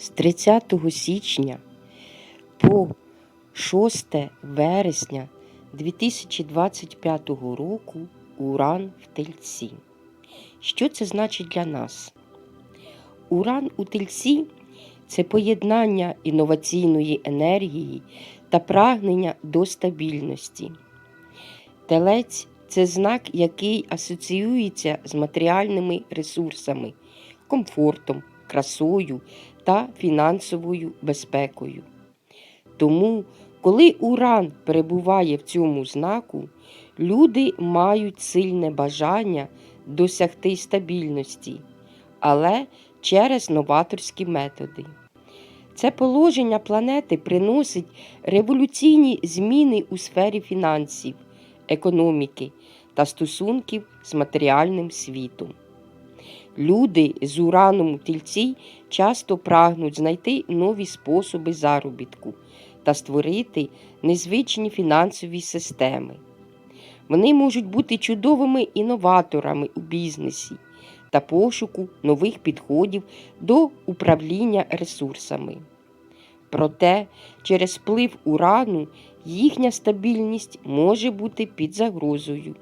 з 30 січня по 6 вересня 2025 року Уран в Тельці. Що це значить для нас? Уран у Тельці це поєднання інноваційної енергії та прагнення до стабільності. Телець це знак, який асоціюється з матеріальними ресурсами, комфортом, красою та фінансовою безпекою. Тому, коли уран перебуває в цьому знаку, люди мають сильне бажання досягти стабільності, але через новаторські методи. Це положення планети приносить революційні зміни у сфері фінансів, економіки та стосунків з матеріальним світом. Люди з ураном у тільці часто прагнуть знайти нові способи заробітку та створити незвичні фінансові системи. Вони можуть бути чудовими інноваторами у бізнесі та пошуку нових підходів до управління ресурсами. Проте через вплив урану їхня стабільність може бути під загрозою,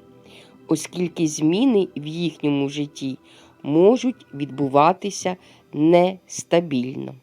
оскільки зміни в їхньому житті можуть відбуватися нестабільно.